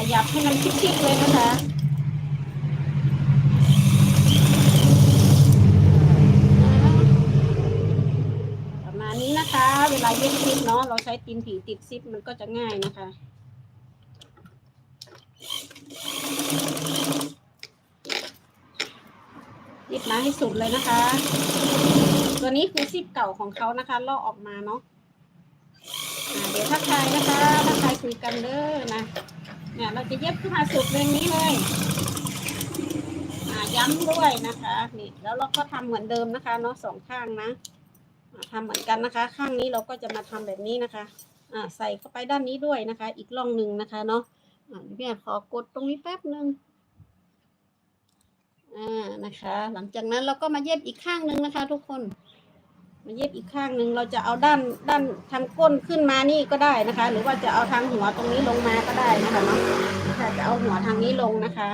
ขยับให้มันชิดๆเลยนะคะประมาณนี้นะคะ เวลาเย็บซิปเนาะเราใช้ตีนผีติดซิปมันก็จะง่ายนะคะหยิบมาให้สุดเลยนะคะ ตัวนี้คือซิปเก่าของเขานะคะ ลอกออกมาเนาะเดี๋ยวทักทายนะคะ ทักทายคุยกันเด้อนะ เนี่ยเราจะเย็บขึ้นมาสุดเรงนี้เลยย้ำด้วยนะคะนี่แล้วเราก็ทำเหมือนเดิมนะคะเนาะสองข้างนะอ่าทำเหมือนกันนะคะ ข้างนี้เราก็จะมาทำแบบนี้นะคะอ่าใส่เข้าไปด้านนี้ด้วยนะคะ อีกร่องหนึ่งนะคะเนาะอ่าเดี๋ยวพี่อาจขอกดตรงนี้แป๊บหนึ่งอ่านะคะ หลังจากนั้นเราก็มาเย็บอีกข้างหนึ่งนะคะ ทุกคน มาเย็บอีกข้างหนึ่งเราจะเอาด้านด้านทางก้นขึ้นมานี่ก็ได้นะคะ หรือว่าจะเอาทางหัวตรงนี้ลงมาก็ได้นะคะเนาะถ้าจะเอาหัวทางนี้ลงนะคะ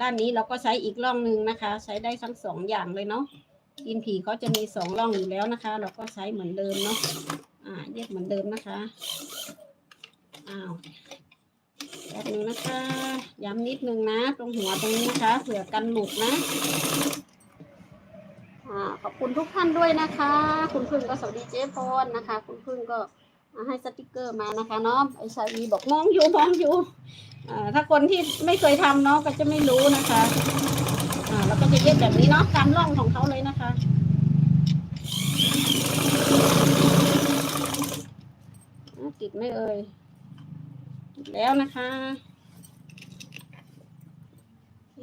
ด้านนี้เราก็ใช้อีกร่องหนึ่งนะคะ ใช้ได้ทั้งสองอย่างเลยเนาะดินผีเขาจะมีสองร่องอยู่แล้วนะคะ เราก็ใช้เหมือนเดิมเนาะอ่าเย็บเหมือนเดิมนะคะอ้าวแป๊บนึงนะคะ ย้ำนิดนึงนะ ตรงหัวตรงนี้นะคะเผื่อกันหลุดนะ ขอบคุณทุกท่านด้วยนะคะ คุณพึ่งก็สวัสดีเจ๊พรนะคะ คุณพึ่งก็ให้สติกเกอร์มานะคะเนาะไอชาวีบอกมองอยู่มองอยู่อ่าถ้าคนที่ไม่เคยทำเนาะก็จะไม่รู้นะคะอ่าแล้วก็จะเย็บแบบนี้เนาะตามร่องของเขาเลยนะคะติดไม่เอ่ยติดแล้วนะคะ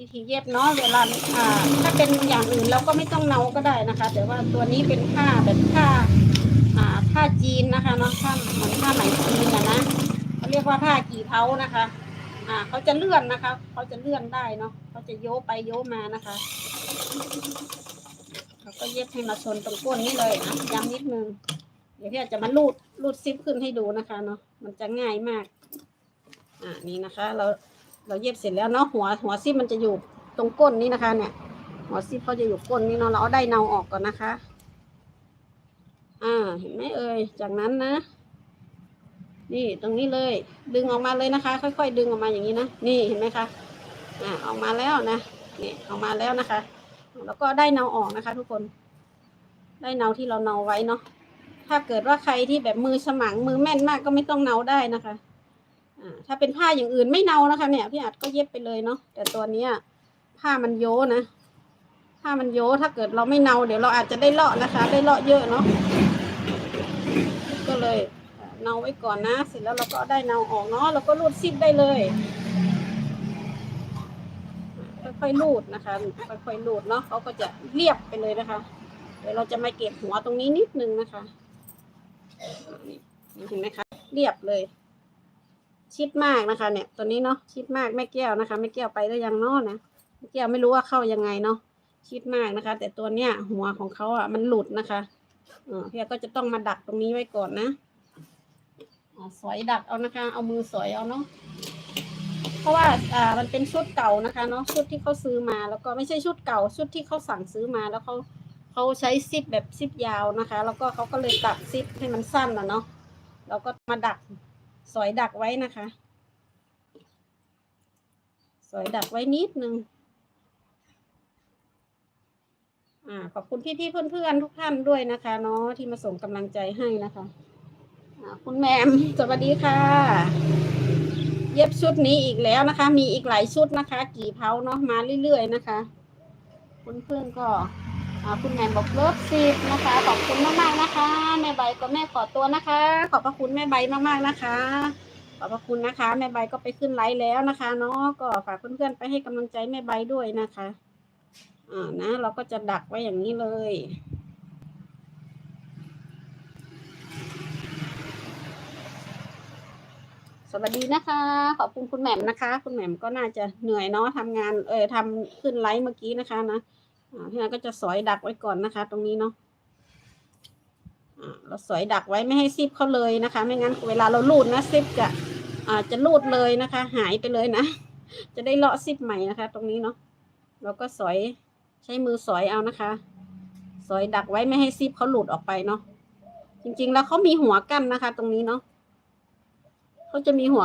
วิธีเย็บเนาะเวลาอ่าถ้าเป็นอย่างอื่นเราก็ไม่ต้องเนาก็ได้นะคะ แต่ว่าตัวนี้เป็นผ้าแบบผ้าอ่าผ้าจีนนะคะเนาะผ้าเหมือนผ้าไหมจีนนะนะเขาเรียกว่าผ้ากี่เท้านะคะ อ่าเขาจะเลื่อนนะคะเขาจะเลื่อนได้เนาะเขาจะโยไปโยมานะคะเราก็เย็บให้มาชนตรงก้นนี่เลยนะย้ำนิดนึงเดี๋ยวพี่อาจจะมาลูดลูดซิปขึ้นให้ดูนะคะเนาะมันจะง่ายมากอ่านี่นะคะ เรา เราเย็บเสร็จแล้วเนาะหัวหัวซิปมันจะอยู่ตรงก้นนี้นะคะ เนี่ย หัวซิปเขาจะอยู่ก้นนี้เนาะเราเอาได้เนาออกก่อนนะคะ อ่าเห็นไหมเอ่ยจากนั้นนะ นี่ตรงนี้เลย ดึงออกมาเลยนะคะ ค่อย ๆ ดึงออกมาอย่างนี้นะนี่เห็นไหมคะอ่าออกมาแล้วนะนี่ออกมาแล้วนะคะ แล้วก็ได้เนาออกนะคะ ทุกคนได้เนาที่เราเนาไว้เนาะถ้าเกิดว่าใครที่แบบมือสมังมือแม่นมากก็ไม่ต้องเนาได้นะคะ ถ้าเป็นผ้าอย่างอื่นไม่เน่านะคะ เนี่ยพี่อัดก็เย็บไปเลยเนาะแต่ตัวเนี้ยผ้ามันโยนะผ้ามันโยถ้าเกิดเราไม่เน่าเดี๋ยวเราอาจจะได้เลาะนะคะ ได้เลาะเยอะเนาะก็เลยเนาไว้ก่อนนะเสร็จแล้วเราก็ได้เนาออกเนาะเราก็รูดซิปได้เลยค่อยๆรูดนะคะค่อยๆรูดเนาะเขาก็จะเรียบไปเลยนะคะ เดี๋ยวเราจะมาเก็บหัวตรงนี้นิดนึงนะคะนี่เห็นไหมคะเรียบเลย ชิดมากนะคะ เนี่ย ตัวนี้เนาะชิดมากแม่แก้วนะคะแม่แก้วไปแล้วยังเนอนะแม่แก้วไม่รู้ว่าเข้ายังไงเนาะชิดมากนะคะ แต่ตัวเนี้ยหัวของเขาอะมันหลุดนะคะเออพี่ก็จะต้องมาดักตรงนี้ไว้ก่อนนะอ่าสอยดักเอานะคะ เอามือสอยเอาเนาะเพราะว่าอ่ามันเป็นชุดเก่านะคะเนาะชุดที่เขาซื้อมาแล้วก็ไม่ใช่ชุดเก่าชุดที่เขาสั่งซื้อมาแล้วเขาเขาใช้ซิปแบบซิปยาวนะคะ แล้วก็เขาก็เลยตัดซิปให้มันสั้นอะเนาะเราก็มาดัก สอยดักไว้นะคะ สอยดักไว้นิดนึงอ่าขอบคุณพี่พี่ๆเพื่อนๆทุกท่านด้วยนะคะเนาะที่มาส่งกำลังใจให้นะคะอ่าคุณแมมสวัสดีค่ะ เย็บชุดนี้อีกแล้วนะคะ มีอีกหลายชุดนะคะ กี่เผาเนาะมาเรื่อยๆนะคะ คุณเพื่อนก็ คุณแมมบอกเลิฟซีดนะคะ ขอบคุณมากๆนะคะ แม่ใบก็แม่ขอตัวนะคะ ขอบพระคุณแม่ใบมากๆนะคะ ขอบพระคุณนะคะ แม่ใบก็ไปขึ้นไลฟ์แล้วนะคะเนาะก็ฝากเพื่อนๆไปให้กำลังใจแม่ใบด้วยนะคะอ่านะ เราก็จะดักไว้อย่างนี้เลยสวัสดีนะคะ ขอบคุณคุณแหม่มนะคะ คุณแหม่มก็น่าจะเหนื่อยเนาะทำงานเออทำขึ้นไลฟ์เมื่อกี้นะคะนะ พี่นาก็จะสอยดักไว้ก่อนนะคะ ตรงนี้เนาะเราสอยดักไว้ไม่ให้ซิปเขาเลยนะคะ ไม่งั้นเวลาเราลูดนะซิปจะจะลูดเลยนะคะ หายไปเลยนะ จะได้เลาะซิปใหม่นะคะ ตรงนี้เนาะเราก็สอยใช้มือสอยเอานะคะ สอยดักไว้ไม่ให้ซิปเขาหลุดออกไปเนาะจริงๆแล้วเขามีหัวกั้นนะคะ ตรงนี้เนาะเขาจะมีหัว